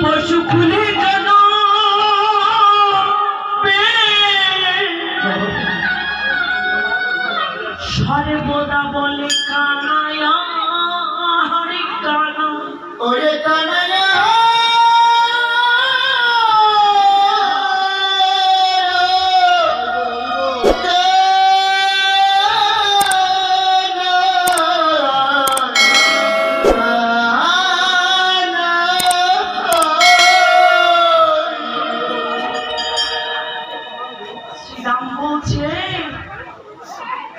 পশু খুলে পেয়ে সর্বদা বলে কানায়া।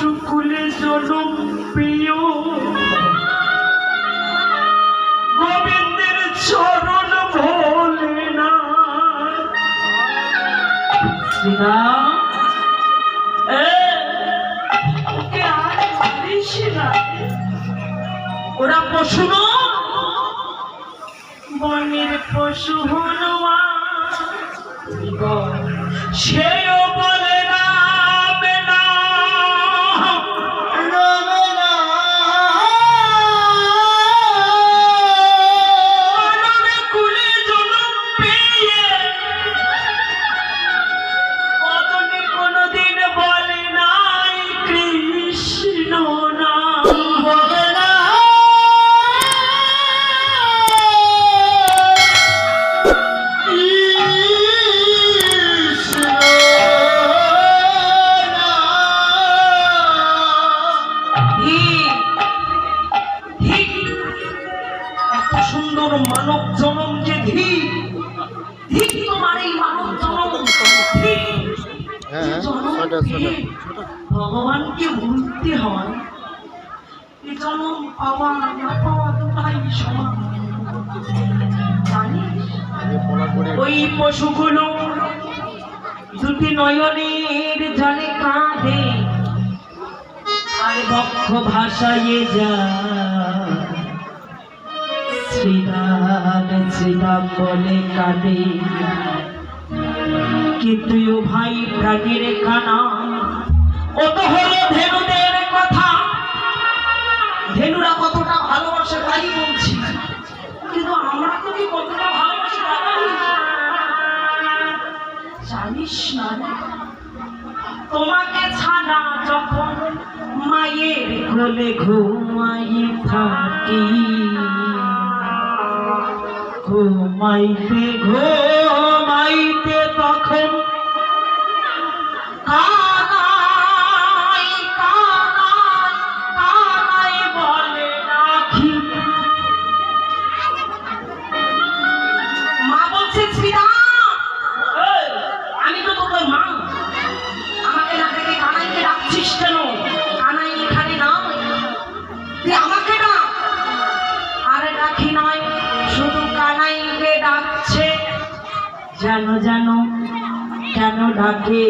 পশু কুলে জন্ম প্রিয়। গোবিন্দের চরণ ভোলে না। ওরা পশু বনের পশু হনুমা সুন্দর মানব জনম যে ধীর ঠিক তোমার এই মানব জনম। হ্যাঁ, যে জনম ছোট, ছোট, দিয়ে ভগবানকে ভুলতে হয় এ জনম পাওয়া না পাওয়া দুটাই সমান। ওই পশুগুলো দুটি নয়নের জলে কাঁদে আর বক্ষ ভাসাইয়ে যা শ্রীরাম শ্রীরাম বলে কাঁদে কিন্তু ভাই প্রাণীর কানা? ও তো হলো ধেনুদের কথা। ধেনুরা কতটা ভালোবাসে তাই বলছি। কিন্তু আমরা তোকে কতটা ভালোবাসি জানিস না তোমাকে ছাড়া যখন মায়ের কোলে ঘুমাই থাকি ঘুমাইতে ঘুমাইতে যেন যেন, কেন ডাকে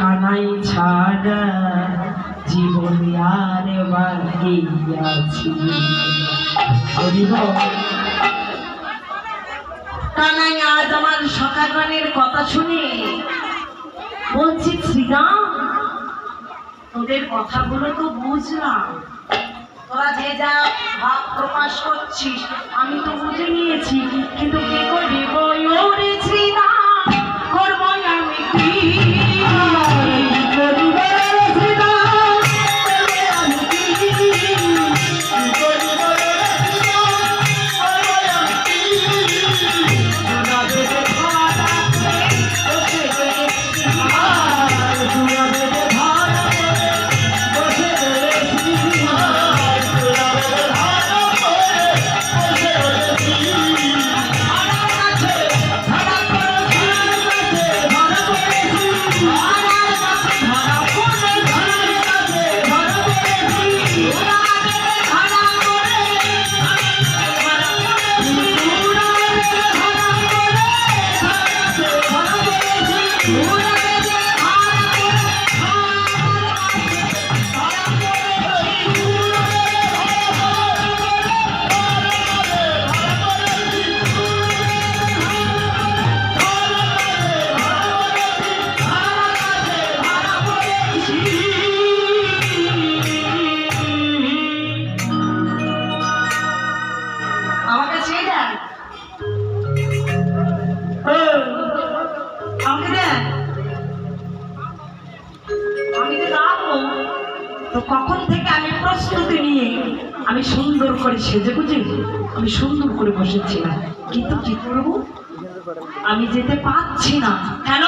কানাই ছাড়া? জীবন আর বাকি আছি? কানাই, আজ আমার সকাগানের কথা শুনে বলছি শ্রীরাম তোদের কথাগুলো তো বুঝলাম। তোরা যে যা ভাব প্রকাশ করছিস, আমি তো বুঝে নিয়েছি, কিন্তু আমাকে ছেড়ে দেন। আমাকে দেন। আমি তো গাবো তো কখন থেকে আমি প্রস্তুতি নিয়ে আমি সুন্দর করে সেজে গুজে আমি সুন্দর করে বসেছিলাম। কিন্তু কি করব? আমি যেতে পারছি না। কেন?